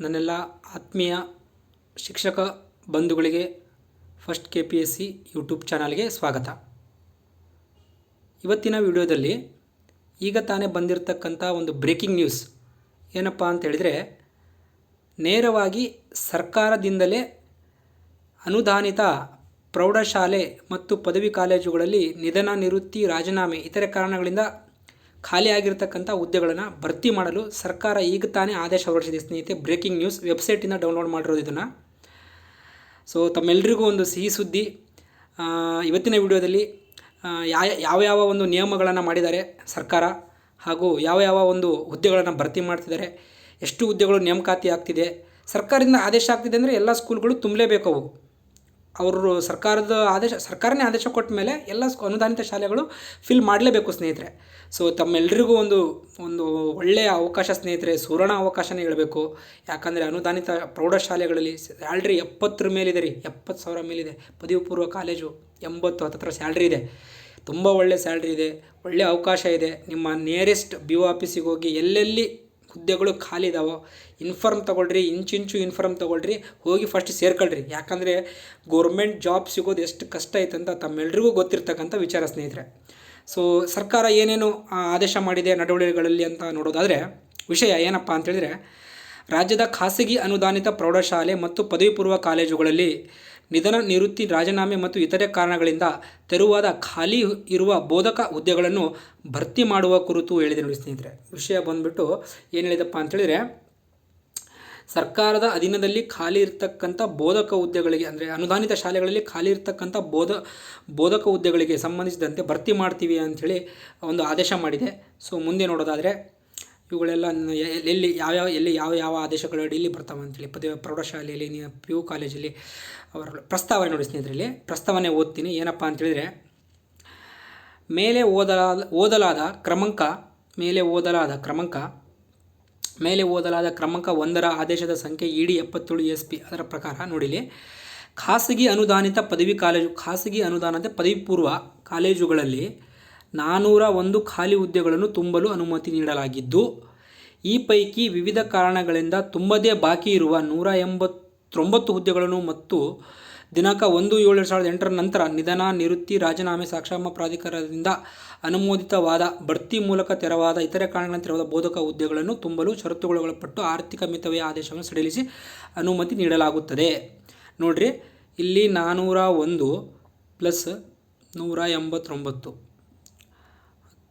ನನ್ನೆಲ್ಲ ಆತ್ಮೀಯ ಶಿಕ್ಷಕ ಬಂಧುಗಳಿಗೆ first K P S C YouTube ಚಾನಲ್ಗೆ ಸ್ವಾಗತ. ಇವತ್ತಿನ ವಿಡಿಯೋದಲ್ಲಿ ಈಗ ತಾನೇ ಬಂದಿರತಕ್ಕಂಥ ಒಂದು ಬ್ರೇಕಿಂಗ್ ನ್ಯೂಸ್ ಏನಪ್ಪ ಅಂತ ಹೇಳಿದರೆ, ನೇರವಾಗಿ ಸರ್ಕಾರದಿಂದಲೇ ಅನುದಾನಿತ ಪ್ರೌಢಶಾಲೆ ಮತ್ತು ಪದವಿ ಕಾಲೇಜುಗಳಲ್ಲಿ ನಿಧನ, ನಿವೃತ್ತಿ, ರಾಜೀನಾಮೆ ಇತರೆ ಕಾರಣಗಳಿಂದ ಖಾಲಿಯಾಗಿರ್ತಕ್ಕಂಥ ಹುದ್ದೆಗಳನ್ನು ಭರ್ತಿ ಮಾಡಲು ಸರ್ಕಾರ ಈಗ ತಾನೇ ಆದೇಶ ಹೊರಡಿಸಿದೆ. ಸ್ನೇಹಿತೆ ಬ್ರೇಕಿಂಗ್ ನ್ಯೂಸ್ ವೆಬ್ಸೈಟಿಂದ ಡೌನ್ಲೋಡ್ ಮಾಡಿರೋದು ಇದನ್ನು. ಸೊ ತಮ್ಮೆಲ್ಲರಿಗೂ ಒಂದು ಸಿಹಿ ಸುದ್ದಿ. ಇವತ್ತಿನ ವಿಡಿಯೋದಲ್ಲಿ ಯಾವ ಯಾವ ಒಂದು ನಿಯಮಗಳನ್ನು ಮಾಡಿದ್ದಾರೆ ಸರ್ಕಾರ ಹಾಗೂ ಯಾವ ಯಾವ ಒಂದು ಹುದ್ದೆಗಳನ್ನು ಭರ್ತಿ ಮಾಡ್ತಿದ್ದಾರೆ, ಎಷ್ಟು ಹುದ್ದೆಗಳು ನೇಮಕಾತಿ ಆಗ್ತಿದೆ, ಸರ್ಕಾರದಿಂದ ಆದೇಶ ಆಗ್ತಿದೆ ಅಂದರೆ ಎಲ್ಲ ಸ್ಕೂಲ್ಗಳು ತುಂಬಲೇಬೇಕು ಅವು. ಅವರು ಸರ್ಕಾರದ ಆದೇಶ, ಸರ್ಕಾರನೇ ಆದೇಶ ಕೊಟ್ಟ ಮೇಲೆ ಎಲ್ಲ ಅನುದಾನಿತ ಶಾಲೆಗಳು ಫಿಲ್ ಮಾಡಲೇಬೇಕು ಸ್ನೇಹಿತರೆ. ಸೊ ತಮ್ಮೆಲ್ಲರಿಗೂ ಒಂದು ಒಂದು ಒಳ್ಳೆಯ ಅವಕಾಶ ಸ್ನೇಹಿತರೆ, ಸುವರ್ಣ ಅವಕಾಶನೇ ಹೇಳಬೇಕು. ಯಾಕಂದರೆ ಅನುದಾನಿತ ಪ್ರೌಢಶಾಲೆಗಳಲ್ಲಿ ಸ್ಯಾಲ್ರಿ ಎಪ್ಪತ್ತರ ಮೇಲಿದೆ ರೀ, ಎಪ್ಪತ್ತು ಸಾವಿರ ಮೇಲಿದೆ. ಪದವಿ ಪೂರ್ವ ಕಾಲೇಜು ಎಂಬತ್ತು ಹತ್ತತ್ರ ಸ್ಯಾಲ್ರಿ ಇದೆ. ತುಂಬ ಒಳ್ಳೆ ಸ್ಯಾಲ್ರಿ ಇದೆ, ಒಳ್ಳೆ ಅವಕಾಶ ಇದೆ. ನಿಮ್ಮ ನಿಯರೆಸ್ಟ್ ಬಿ ಓ ಆಫೀಸಿಗೆ ಹೋಗಿ ಎಲ್ಲೆಲ್ಲಿ ಹುದ್ದೆಗಳು ಖಾಲಿ ಇದಾವೆ ಇನ್ಫಾರ್ಮ್ ತೊಗೊಳ್ರಿ ಇಂಚಿಂಚು ಇನ್ಫಾರ್ಮ್ ತೊಗೊಳ್ರಿ, ಹೋಗಿ ಫಸ್ಟ್ ಸೇರ್ಕೊಳ್ರಿ. ಯಾಕಂದರೆ ಗೌರ್ಮೆಂಟ್ ಜಾಬ್ ಸಿಗೋದು ಎಷ್ಟು ಕಷ್ಟ ಐತೆ ಅಂತ ತಮ್ಮೆಲ್ರಿಗೂ ಗೊತ್ತಿರ್ತಕ್ಕಂಥ ವಿಚಾರ ಸ್ನೇಹಿತರೆ. ಸೊ ಸರ್ಕಾರ ಏನೇನು ಆದೇಶ ಮಾಡಿದೆ ನಡವಳಿಕೆಗಳಲ್ಲಿ ಅಂತ ನೋಡೋದಾದರೆ, ವಿಷಯ ಏನಪ್ಪ ಅಂತೇಳಿದರೆ, ರಾಜ್ಯದ ಖಾಸಗಿ ಅನುದಾನಿತ ಪ್ರೌಢಶಾಲೆ ಮತ್ತು ಪದವಿ ಪೂರ್ವ ಕಾಲೇಜುಗಳಲ್ಲಿ ನಿಧನ ನಿವೃತ್ತಿ ರಾಜೀನಾಮೆ ಮತ್ತು ಇತರೆ ಕಾರಣಗಳಿಂದ ತೆರವಾದ ಖಾಲಿ ಇರುವ ಬೋಧಕ ಹುದ್ದೆಗಳನ್ನು ಭರ್ತಿ ಮಾಡುವ ಕುರಿತು ಹೇಳಿದೆ ನೋಡಿ ಸ್ನೇಹಿತರೆ. ವಿಷಯ ಬಂದ್ಬಿಟ್ಟು ಏನು ಹೇಳಿದಪ್ಪ ಅಂತೇಳಿದರೆ ಸರ್ಕಾರದ ಅಧೀನದಲ್ಲಿ ಖಾಲಿ ಇರತಕ್ಕಂಥ ಬೋಧಕ ಹುದ್ದೆಗಳಿಗೆ, ಅಂದರೆ ಅನುದಾನಿತ ಶಾಲೆಗಳಲ್ಲಿ ಖಾಲಿ ಇರತಕ್ಕಂಥ ಬೋಧ, ಬೋಧಕ ಹುದ್ದೆಗಳಿಗೆ ಸಂಬಂಧಿಸಿದಂತೆ ಭರ್ತಿ ಮಾಡ್ತೀವಿ ಅಂಥೇಳಿ ಒಂದು ಆದೇಶ ಮಾಡಿದೆ. ಸೊ ಮುಂದೆ ನೋಡೋದಾದರೆ ಇವುಗಳೆಲ್ಲ ಎಲ್ಲಿ ಯಾವ್ಯಾವ ಎಲ್ಲಿ ಯಾವ ಯಾವ ಆದೇಶಗಳು ಇಲ್ಲಿ ಬರ್ತಾವೆ ಅಂತೇಳಿ ಪದವಿ ಪ್ರೌಢಶಾಲೆಯಲ್ಲಿ ನೀವು ಪಿ ಯು ಕಾಲೇಜಲ್ಲಿ ಅವರ ಪ್ರಸ್ತಾವನೆ ನೋಡಿ ಇದರಲ್ಲಿ ಪ್ರಸ್ತಾವನೆ ಓದ್ತೀನಿ. ಏನಪ್ಪ ಅಂತೇಳಿದರೆ, ಮೇಲೆ ಓದಲಾದ ಓದಲಾದ ಕ್ರಮಾಂಕ, ಮೇಲೆ ಓದಲಾದ ಕ್ರಮಾಂಕ, ಮೇಲೆ ಓದಲಾದ ಕ್ರಮಾಂಕ ಒಂದರ ಆದೇಶದ ಸಂಖ್ಯೆ ಇ ಡಿ ಎಪ್ಪತ್ತೇಳು ಎಸ್ ಪಿ ಅದರ ಪ್ರಕಾರ ನೋಡಿಲಿ. ಖಾಸಗಿ ಅನುದಾನಿತ ಪದವಿ ಕಾಲೇಜು ಖಾಸಗಿ ಅನುದಾನದ ಪದವಿ ಪೂರ್ವ ಕಾಲೇಜುಗಳಲ್ಲಿ ನಾನ್ನೂರ ಒಂದು ಖಾಲಿ ಹುದ್ದೆಗಳನ್ನು ತುಂಬಲು ಅನುಮತಿ ನೀಡಲಾಗಿದ್ದು, ಈ ಪೈಕಿ ವಿವಿಧ ಕಾರಣಗಳಿಂದ ತುಂಬದೇ ಬಾಕಿ ಇರುವ ನೂರ ಎಂಬತ್ತೊಂಬತ್ತು ಹುದ್ದೆಗಳನ್ನು ಮತ್ತು ದಿನಾಂಕ ಒಂದು ಏಳು ಎರಡು ಸಾವಿರದ ಎಂಟರ ನಂತರ ನಿಧನ, ನಿವೃತ್ತಿ, ರಾಜೀನಾಮೆ ಸಾಕ್ಷಾಮ ಪ್ರಾಧಿಕಾರದಿಂದ ಅನುಮೋದಿತವಾದ ಬಡ್ತಿ ಮೂಲಕ ತೆರವಾದ ಇತರೆ ಕಾರಣಗಳ ತೆರವಾದ ಬೋಧಕ ಹುದ್ದೆಗಳನ್ನು ತುಂಬಲು ಷರತ್ತುಗೊಳಪಟ್ಟು ಆರ್ಥಿಕ ಮಿತವ್ಯಯ ಆದೇಶವನ್ನು ಸಡಿಲಿಸಿ ಅನುಮತಿ ನೀಡಲಾಗುತ್ತದೆ. ನೋಡ್ರಿ, ಇಲ್ಲಿ ನಾನ್ನೂರ ಒಂದು ಪ್ಲಸ್ ನೂರ ಎಂಬತ್ತೊಂಬತ್ತು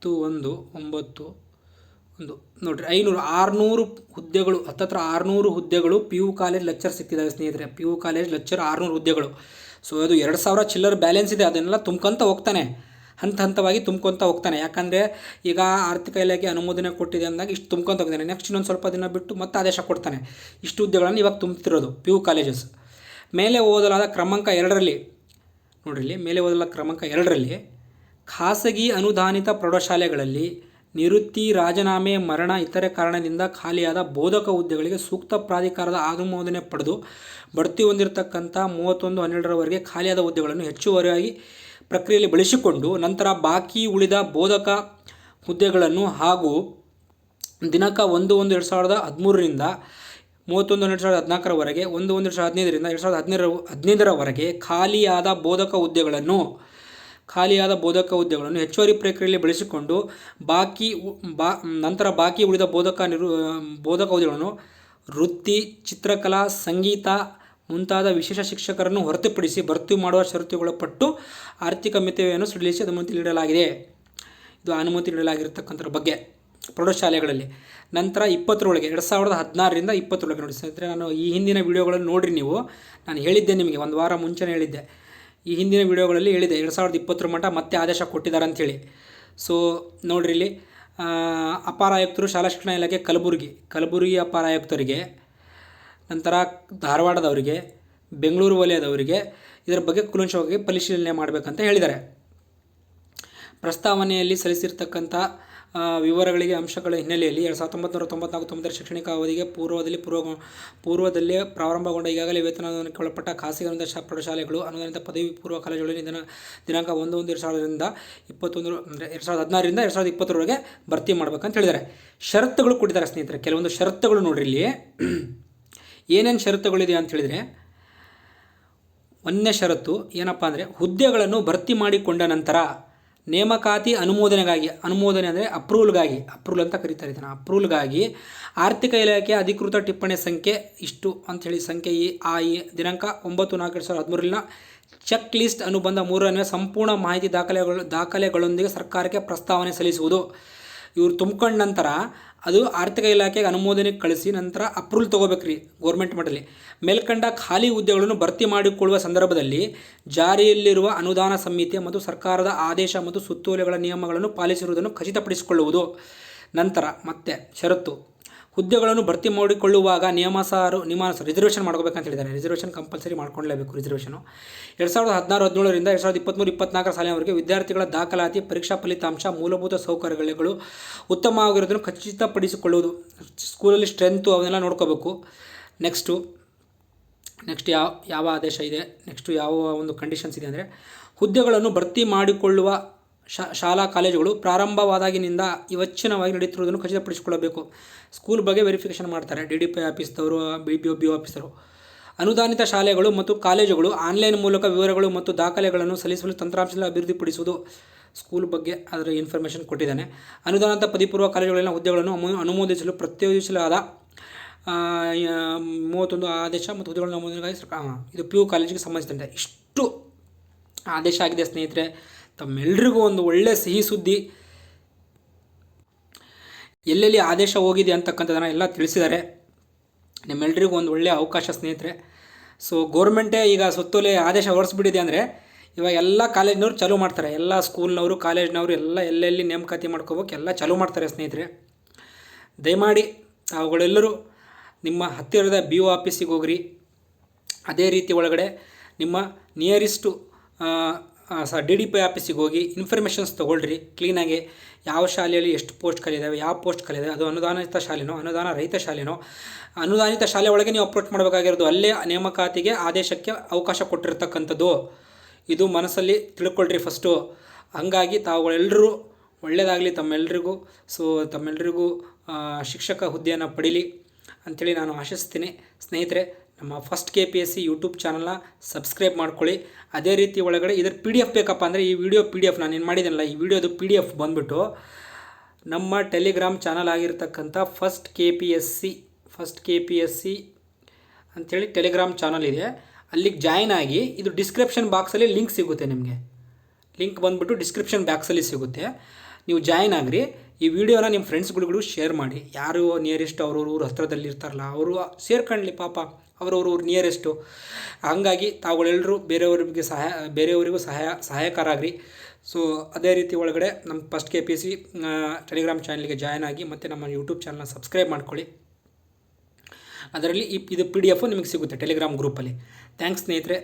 ಹತ್ತು, ಒಂದು, ಒಂಬತ್ತು, ಒಂದು. ನೋಡಿರಿ, ಐನೂರು, ಆರುನೂರು ಹುದ್ದೆಗಳು, ಹತ್ತತ್ರ ಆರುನೂರು ಹುದ್ದೆಗಳು ಪಿ ಯು ಕಾಲೇಜ್ ಲೆಕ್ಚರ್ ಸಿಕ್ಕಿದ್ದಾವೆ ಸ್ನೇಹಿತರೆ. ಪಿ ಯು ಕಾಲೇಜ್ ಲೆಕ್ಚರ್ ಆರುನೂರು ಹುದ್ದೆಗಳು. ಸೊ ಅದು ಎರಡು ಸಾವಿರ ಚಿಲ್ಲರ್ ಬ್ಯಾಲೆನ್ಸ್ ಇದೆ. ಅದನ್ನೆಲ್ಲ ತುಂಬ್ಕೊಂತ ಹೋಗ್ತಾನೆ. ಹಂತ ಹಂತವಾಗಿ ತುಂಬ್ಕೊತ ಹೋಗ್ತಾನೆ. ಯಾಕಂದರೆ ಈಗ ಆರ್ಥಿಕ ಇಲಾಖೆ ಅನುಮೋದನೆ ಕೊಟ್ಟಿದೆ ಅಂದಾಗ ಇಷ್ಟು ತುಂಬ್ಕೊಂತ ಹೋಗ್ತಾನೆ. ನೆಕ್ಸ್ಟ್ ಇನ್ನೊಂದು ಸ್ವಲ್ಪ ದಿನ ಬಿಟ್ಟು ಮತ್ತೆ ಆದೇಶ ಕೊಡ್ತಾನೆ. ಇಷ್ಟು ಹುದ್ದೆಗಳನ್ನು ಇವಾಗ ತುಂಬ್ತಿರೋದು ಪಿ ಯು ಕಾಲೇಜಸ್ ಮೇಲೆ ಓದಲಾದ ಕ್ರಮಾಂಕ ಎರಡರಲ್ಲಿ, ನೋಡಿರಿ ಮೇಲೆ ಓದಲಾದ ಕ್ರಮಾಂಕ ಎರಡರಲ್ಲಿ ಖಾಸಗಿ ಅನುದಾನಿತ ಪ್ರೌಢಶಾಲೆಗಳಲ್ಲಿ ನಿವೃತ್ತಿ, ರಾಜೀನಾಮೆ, ಮರಣ ಇತರೆ ಕಾರಣದಿಂದ ಖಾಲಿಯಾದ ಬೋಧಕ ಹುದ್ದೆಗಳಿಗೆ ಸೂಕ್ತ ಪ್ರಾಧಿಕಾರದ ಅನುಮೋದನೆ ಪಡೆದು ಬಡ್ತಿ ಹೊಂದಿರತಕ್ಕಂಥ ಮೂವತ್ತೊಂದು ಹನ್ನೆರಡರವರೆಗೆ ಖಾಲಿಯಾದ ಹುದ್ದೆಗಳನ್ನು ಹೆಚ್ಚುವರಿಯಾಗಿ ಪ್ರಕ್ರಿಯೆಯಲ್ಲಿ ಬಳಸಿಕೊಂಡು ನಂತರ ಬಾಕಿ ಉಳಿದ ಬೋಧಕ ಹುದ್ದೆಗಳನ್ನು ಹಾಗೂ ದಿನಾಂಕ ಒಂದು ಒಂದು ಎರಡು ಸಾವಿರದ ಹದಿಮೂರರಿಂದ ಮೂವತ್ತೊಂದು ಎರಡು ಸಾವಿರದ ಹದಿನಾಲ್ಕರವರೆಗೆ ಒಂದು ಒಂದು ಎರಡು ಸಾವಿರದ ಹದಿನೈದರಿಂದ ಎರಡು ಸಾವಿರದ ಹದಿನೈದರ ಹದಿನೈದರವರೆಗೆ ಖಾಲಿಯಾದ ಬೋಧಕ ಹುದ್ದೆಗಳನ್ನು ಖಾಲಿಯಾದ ಬೋಧಕ ಹುದ್ದೆಗಳನ್ನು ಹೆಚ್ಚುವರಿ ಪ್ರಕ್ರಿಯೆಯಲ್ಲಿ ಬಳಸಿಕೊಂಡು ಬಾಕಿ ಬಾ, ನಂತರ ಬಾಕಿ ಉಳಿದ ಬೋಧಕ ನಿರು, ಬೋಧಕ ಹುದ್ದೆಗಳನ್ನು ವೃತ್ತಿ, ಚಿತ್ರಕಲಾ, ಸಂಗೀತ ಮುಂತಾದ ವಿಶೇಷ ಶಿಕ್ಷಕರನ್ನು ಹೊರತುಪಡಿಸಿ ಭರ್ತಿ ಮಾಡುವ ಷರತ್ತುಗೊಳಪಟ್ಟು ಆರ್ಥಿಕ ಮಿತವ್ಯಯನ್ನು ಸಡಿಲಿಸಿ ಅನುಮತಿ ನೀಡಲಾಗಿದೆ. ಇದು ಅನುಮತಿ ನೀಡಲಾಗಿರತಕ್ಕಂಥ ಬಗ್ಗೆ ಪ್ರೌಢಶಾಲೆಗಳಲ್ಲಿ. ನಂತರ ಇಪ್ಪತ್ತರೊಳಗೆ, ಎರಡು ಸಾವಿರದ ಹದಿನಾರರಿಂದ ಇಪ್ಪತ್ತರೊಳಗೆ ನೋಡಿ ಸ್ನೇಹಿತರೆ, ನಾನು ಈ ಹಿಂದಿನ ವಿಡಿಯೋಗಳನ್ನು ನೋಡಿರಿ ನೀವು. ನಾನು ಹೇಳಿದ್ದೆ ನಿಮಗೆ, ಒಂದು ವಾರ ಮುಂಚೆನೇ ಹೇಳಿದ್ದೆ. ಈ ಹಿಂದಿನ ವಿಡಿಯೋಗಳಲ್ಲಿ ಹೇಳಿದೆ, ಎರಡು ಸಾವಿರದ ಇಪ್ಪತ್ತರ ಮಟ್ಟ ಮತ್ತೆ ಆದೇಶ ಕೊಟ್ಟಿದ್ದಾರೆ ಅಂಥೇಳಿ ಸೊ ನೋಡ್ರಿ ಇಲ್ಲಿ ಅಪಾರ ಆಯುಕ್ತರು ಶಾಲಾ ಶಿಕ್ಷಣ ಇಲಾಖೆ ಕಲಬುರಗಿ ಕಲಬುರಗಿ ಅಪಾರ ಆಯುಕ್ತರಿಗೆ, ನಂತರ ಧಾರವಾಡದವರಿಗೆ, ಬೆಂಗಳೂರು ವಲಯದವರಿಗೆ ಇದರ ಬಗ್ಗೆ ಕುಲಂಶವಾಗಿ ಪರಿಶೀಲನೆ ಮಾಡಬೇಕಂತ ಹೇಳಿದ್ದಾರೆ. ಪ್ರಸ್ತಾವನೆಯಲ್ಲಿ ಸಲ್ಲಿಸಿರ್ತಕ್ಕಂಥ ವಿವರಗಳಿಗೆ ಅಂಶಗಳ ಹಿನ್ನೆಲೆಯಲ್ಲಿ ಎರಡು ಸಾವಿರದ ಹತ್ತೊಂಬತ್ತು ತೊಂಬತ್ನಾಲ್ಕು ತೊಂಬತ್ತರ ಶೈಕ್ಷಣಿಕ ಅವಧಿಗೆ ಪೂರ್ವದಲ್ಲಿ ಪೂರ್ವ ಪೂರ್ವದಲ್ಲೇ ಪ್ರಾರಂಭಗೊಂಡ ಈಗಾಗಲೇ ವೇತನಕ್ಕೆ ಒಳಪಟ್ಟ ಖಾಸಗಿ ಅನುದಾನ ಪ್ರೌಢಶಾಲೆಗಳು ಅನುದಾನಿತ ಪದವಿ ಪೂರ್ವ ಕಾಲೇಜುಗಳಲ್ಲಿ ದಿನ ದಿನಾಂಕ ಒಂದು ಒಂದು ಎರಡು ಸಾವಿರದಿಂದ ಇಪ್ಪತ್ತೊಂದು ಅಂದರೆ ಎರಡು ಸಾವಿರದ ಹದಿನಾರರಿಂದ ಎರಡು ಸಾವಿರದ ಇಪ್ಪತ್ತರವರೆಗೆ ಭರ್ತಿ ಮಾಡ್ಬೇಕಂತ ಹೇಳಿದ್ದಾರೆ. ಷರತ್ತುಗಳು ಕೊಟ್ಟಿದ್ದಾರೆ ಸ್ನೇಹಿತರೆ, ಕೆಲವೊಂದು ಷರತ್ತುಗಳು ನೋಡ್ರಿ ಇಲ್ಲಿ. ಏನೇನು ಷರತ್ತುಗಳಿದೆ ಅಂತ ಹೇಳಿದರೆ, ಒಂದನೇ ಷರತ್ತು ಏನಪ್ಪ ಅಂದರೆ ಹುದ್ದೆಗಳನ್ನು ಭರ್ತಿ ಮಾಡಿಕೊಂಡ ನಂತರ ನೇಮಕಾತಿ ಅನುಮೋದನೆಗಾಗಿ, ಅನುಮೋದನೆ ಅಂದರೆ ಅಪ್ರೂವಲ್ಗಾಗಿ, ಅಪ್ರೂವಲ್ ಅಂತ ಕರೀತಾರೆ ಇದನ್ನು. ಅಪ್ರೂವಲ್ಗಾಗಿ ಆರ್ಥಿಕ ಇಲಾಖೆ ಅಧಿಕೃತ ಟಿಪ್ಪಣಿ ಸಂಖ್ಯೆ ಇಷ್ಟು ಅಂಥೇಳಿ ಸಂಖ್ಯೆ ಈ, ಆ ಈ ದಿನಾಂಕ ಒಂಬತ್ತು ನಾಲ್ಕು ಎರಡು ಸಾವಿರದ ಹದಿಮೂರರಲ್ಲಿನ ಚೆಕ್ ಲಿಸ್ಟ್ ಅನುಬಂಧ ಮೂರನೇ ಸಂಪೂರ್ಣ ಮಾಹಿತಿ ದಾಖಲೆಗಳು, ದಾಖಲೆಗಳೊಂದಿಗೆ ಸರ್ಕಾರಕ್ಕೆ ಪ್ರಸ್ತಾವನೆ ಸಲ್ಲಿಸುವುದು. ಇವರು ತುಂಬ್ಕೊಂಡ ನಂತರ ಅದು ಆರ್ಥಿಕ ಇಲಾಖೆಗೆ ಅನುಮೋದನೆ ಕಳಿಸಿ ನಂತರ ಅಪ್ರೂವಲ್ ತೊಗೋಬೇಕ್ರಿ ಗೋರ್ಮೆಂಟ್ ಮಟ್ಟದಲ್ಲಿ. ಮೇಲ್ಕಂಡ ಖಾಲಿ ಹುದ್ದೆಗಳನ್ನು ಭರ್ತಿ ಮಾಡಿಕೊಳ್ಳುವ ಸಂದರ್ಭದಲ್ಲಿ ಜಾರಿಯಲ್ಲಿರುವ ಅನುದಾನ ಸಮಿತಿ ಮತ್ತು ಸರ್ಕಾರದ ಆದೇಶ ಮತ್ತು ಸುತ್ತೋಲೆಗಳ ನಿಯಮಗಳನ್ನು ಪಾಲಿಸಿರುವುದನ್ನು ಖಚಿತಪಡಿಸಿಕೊಳ್ಳುವುದು. ನಂತರ ಮತ್ತೆ ಷರತ್ತು. ಹುದ್ದೆಗಳನ್ನು ಭರ್ತಿ ಮಾಡಿಕೊಳ್ಳುವಾಗ ನಿಯಮಸಾರು ನಿಯಮಾನುಸ ರಿಸರ್ವೇಷನ್ ಮಾಡ್ಕೋಬೇಕಂತ ಹೇಳಿದ್ದಾರೆ. ರಿಸರ್ವೇಷನ್ ಕಂಪಲ್ಸರಿ ಮಾಡ್ಕೊಳ್ಳೇಬೇಕು ರಿಸರ್ವೇಷನು ಎರಡು ಸಾವಿರದ ಹದಿನಾರು, ಹದಿನೇಳರಿಂದ ಎರಡು ಸಾವಿರದ ಇಪ್ಪತ್ತ್ಮೂರು ಇಪ್ಪತ್ನಾಲ್ಕರ ಸಾಲಿನವರೆಗೆ ವಿದ್ಯಾರ್ಥಿಗಳ ದಾಖಲಾತಿ, ಪರೀಕ್ಷಾ ಫಲಿತಾಂಶ, ಮೂಲಭೂತ ಸೌಕರ್ಯಗಳು ಉತ್ತಮವಾಗಿರೋದನ್ನು ಖಚಿತಪಡಿಸಿಕೊಳ್ಳುವುದು. ಸ್ಕೂಲಲ್ಲಿ ಸ್ಟ್ರೆಂತು ಅವನ್ನೆಲ್ಲ ನೋಡ್ಕೋಬೇಕು. ನೆಕ್ಸ್ಟು ನೆಕ್ಸ್ಟ್ ಯಾವ ಯಾವ ಆದೇಶ ಇದೆ? ನೆಕ್ಸ್ಟು ಯಾವ ಒಂದು ಕಂಡೀಷನ್ಸ್ ಇದೆ ಅಂದರೆ ಹುದ್ದೆಗಳನ್ನು ಭರ್ತಿ ಮಾಡಿಕೊಳ್ಳುವ ಶಾಲಾ ಕಾಲೇಜುಗಳು ಪ್ರಾರಂಭವಾದಾಗಿನಿಂದ ಇವಚ್ಚಿನವಾಗಿ ನಡೆಯುತ್ತಿರುವುದನ್ನು ಖಚಿತಪಡಿಸಿಕೊಳ್ಳಬೇಕು. ಸ್ಕೂಲ್ ಬಗ್ಗೆ ವೆರಿಫಿಕೇಷನ್ ಮಾಡ್ತಾರೆ D D P ಆಫೀಸ್ದವರು B P O B officer. ಅನುದಾನಿತ ಶಾಲೆಗಳು ಮತ್ತು ಕಾಲೇಜುಗಳು ಆನ್ಲೈನ್ ಮೂಲಕ ವಿವರಗಳು ಮತ್ತು ದಾಖಲೆಗಳನ್ನು ಸಲ್ಲಿಸಲು ತಂತ್ರಾಂಶದಲ್ಲಿ ಅಭಿವೃದ್ಧಿಪಡಿಸುವುದು ಸ್ಕೂಲ್ ಬಗ್ಗೆ ಅದರ ಇನ್ಫಾರ್ಮೇಷನ್ ಕೊಟ್ಟಿದ್ದಾನೆ. ಅನುದಾನಿತ ಪದವಿಪೂರ್ವ ಕಾಲೇಜುಗಳಲ್ಲಿನ ಹುದ್ದೆಗಳನ್ನು ಅನು- ಅನುಮೋದಿಸಲು ಪ್ರತ್ಯೇಕಿಸಲಾದ ಆ, ಮೂವತ್ತೊಂದು ಆದೇಶ ಮತ್ತು ಹುದ್ದೆಗಳನ್ನು ಅನುಮೋದನೆಗಾಗಿ ಇದು ಪಿ ಯು ಕಾಲೇಜಿಗೆ ಸಂಬಂಧಿಸಿದಂತೆ. ಇಷ್ಟು ಆದೇಶ ಆಗಿದೆ ಸ್ನೇಹಿತರೆ. ತಮ್ಮೆಲ್ಲರಿಗೂ ಒಂದು ಒಳ್ಳೆಯ ಸಿಹಿ ಸುದ್ದಿ. ಎಲ್ಲೆಲ್ಲಿ ಆದೇಶ ಹೋಗಿದೆ ಅಂತಕ್ಕಂಥದ್ದನ್ನು ಎಲ್ಲ ತಿಳಿಸಿದ್ದಾರೆ. ನಿಮ್ಮೆಲ್ರಿಗೂ ಒಂದು ಒಳ್ಳೆಯ ಅವಕಾಶ, ಸ್ನೇಹಿತರೆ. ಸೊ ಗೋರ್ಮೆಂಟೇ ಈಗ ಸುತ್ತೋಲೆ ಆದೇಶ ಹೊರಡಿಸ್ಬಿಟ್ಟಿದೆ ಅಂದರೆ, ಇವಾಗ ಎಲ್ಲ ಕಾಲೇಜ್ನವ್ರು ಚಾಲೂ ಮಾಡ್ತಾರೆ. ಎಲ್ಲ ಸ್ಕೂಲ್ನವರು ಕಾಲೇಜ್ನವರು ಎಲ್ಲ ಎಲ್ಲೆಲ್ಲಿ ನೇಮಕಾತಿ ಮಾಡ್ಕೋಬೇಕು ಎಲ್ಲ ಚಾಲೂ ಮಾಡ್ತಾರೆ, ಸ್ನೇಹಿತರೆ. ದಯಮಾಡಿ ಅವುಗಳೆಲ್ಲರೂ ನಿಮ್ಮ ಹತ್ತಿರದ ಬಿ ಒ ಆಫೀಸಿಗೆ ಹೋಗ್ರಿ. ಅದೇ ರೀತಿ ಒಳಗಡೆ ನಿಮ್ಮ ನಿಯರೆಸ್ಟು ಡಿ ಡಿ ಪಿ ಆಫೀಸಿಗೆ ಹೋಗಿ ಇನ್ಫಾರ್ಮೇಷನ್ಸ್ ತೊಗೊಳ್ರಿ. ಕ್ಲೀನಾಗಿ ಯಾವ ಶಾಲೆಯಲ್ಲಿ ಎಷ್ಟು ಪೋಸ್ಟ್ ಕಲಿದಾವೆ ಯಾವ ಪೋಸ್ಟ್ ಕಲಿದಾವೆ ಅದು ಅನುದಾನಿತ ಶಾಲೆನೋ ಅನುದಾನ ರಹಿತ ಶಾಲೆನೋ ಅನುದಾನಿತ ಶಾಲೆ ಒಳಗೆ ನೀವು ಅಪ್ರೋಚ್ ಮಾಡಬೇಕಾಗಿರೋದು ಅಲ್ಲೇ ನೇಮಕಾತಿಗೆ ಆದೇಶಕ್ಕೆ ಅವಕಾಶ ಕೊಟ್ಟಿರ್ತಕ್ಕಂಥದ್ದು. ಇದು ಮನಸ್ಸಲ್ಲಿ ತಿಳ್ಕೊಳ್ರಿ ಫಸ್ಟು ಹಂಗಾಗಿ ತಾವುಗಳೆಲ್ಲರೂ ಒಳ್ಳೆಯದಾಗಲಿ ತಮ್ಮೆಲ್ಲರಿಗೂ ಸೊ ತಮ್ಮೆಲ್ಲರಿಗೂ ಆ, ಶಿಕ್ಷಕ ಹುದ್ದೆಯನ್ನು ಪಡೀಲಿ ಅಂಥೇಳಿ ನಾನು ಆಶಿಸ್ತೀನಿ. ಸ್ನೇಹಿತರೆ ನಮ್ಮ first K P S C YouTube ಚಾನಲ್ನ ಸಬ್ಸ್ಕ್ರೈಬ್ ಮಾಡ್ಕೊಳ್ಳಿ. ಅದೇ ರೀತಿ ಒಳಗಡೆ ಇದರ ಪಿ ಡಿ ಎಫ್ ಬೇಕಪ್ಪ ಅಂದರೆ ಈ ವಿಡಿಯೋ ಪಿ ಡಿ ಎಫ್ ನಾನು ಏನು ಮಾಡಿದ್ದೀನಲ್ಲ ಈ ವಿಡಿಯೋದು ಪಿ ಡಿ ಎಫ್ ಬಂದುಬಿಟ್ಟು ನಮ್ಮ ಟೆಲಿಗ್ರಾಮ್ ಚಾನಲ್ ಆಗಿರ್ತಕ್ಕಂಥ first K P S C first K P S C ಅಂಥೇಳಿ ಟೆಲಿಗ್ರಾಮ್ ಚಾನಲ್ ಇದೆ. ಅಲ್ಲಿಗೆ ಜಾಯ್ನ್ ಆಗಿ ಇದು ಡಿಸ್ಕ್ರಿಪ್ಷನ್ ಬಾಕ್ಸಲ್ಲಿ ಲಿಂಕ್ ಸಿಗುತ್ತೆ ನಿಮಗೆ. ಲಿಂಕ್ ಬಂದುಬಿಟ್ಟು ಡಿಸ್ಕ್ರಿಪ್ಷನ್ ಬಾಕ್ಸಲ್ಲಿ ಸಿಗುತ್ತೆ. ನೀವು ಜಾಯ್ನ್ ಆಗಿರಿ. ಈ ವಿಡಿಯೋನ ನಿಮ್ಮ ಫ್ರೆಂಡ್ಸ್ಗಳಿಗೂ ಶೇರ್ ಮಾಡಿ. ಯಾರು ನಿಯರೆಸ್ಟ್ ಅವ್ರವ್ರ ಊರು ಹತ್ರದಲ್ಲಿ ಇರ್ತಾರಲ್ಲ, ಅವರು ಸೇರ್ಕೊಳ್ಳಿ ಪಾಪ. ಅವ್ರವ್ರ ಊರು ನಿಯರೆಸ್ಟು. ಹಂಗಾಗಿ ತಾವುಗಳೆಲ್ಲರೂ ಬೇರೆಯವ್ರಿಗೆ ಸಹಾಯ, ಬೇರೆಯವರಿಗೂ ಸಹಾಯ, ಸಹಾಯಕರಾಗ್ರಿ. ಸೊ ಅದೇ ರೀತಿ ಒಳಗಡೆ ನಮ್ಮ first K P C Telegram ಚಾನಲ್ಗೆ ಜಾಯ್ನ್ ಆಗಿ ಮತ್ತು ನಮ್ಮ ಯೂಟ್ಯೂಬ್ ಚಾನಲ್ನ ಸಬ್ಸ್ಕ್ರೈಬ್ ಮಾಡ್ಕೊಳ್ಳಿ. ಅದರಲ್ಲಿ ಈ, ಇದು ಪಿ ಡಿ ಎಫು ನಿಮಗೆ ಸಿಗುತ್ತೆ ಟೆಲಿಗ್ರಾಮ್ ಗ್ರೂಪಲ್ಲಿ ಥ್ಯಾಂಕ್ಸ್ ಸ್ನೇಹಿತರೆ.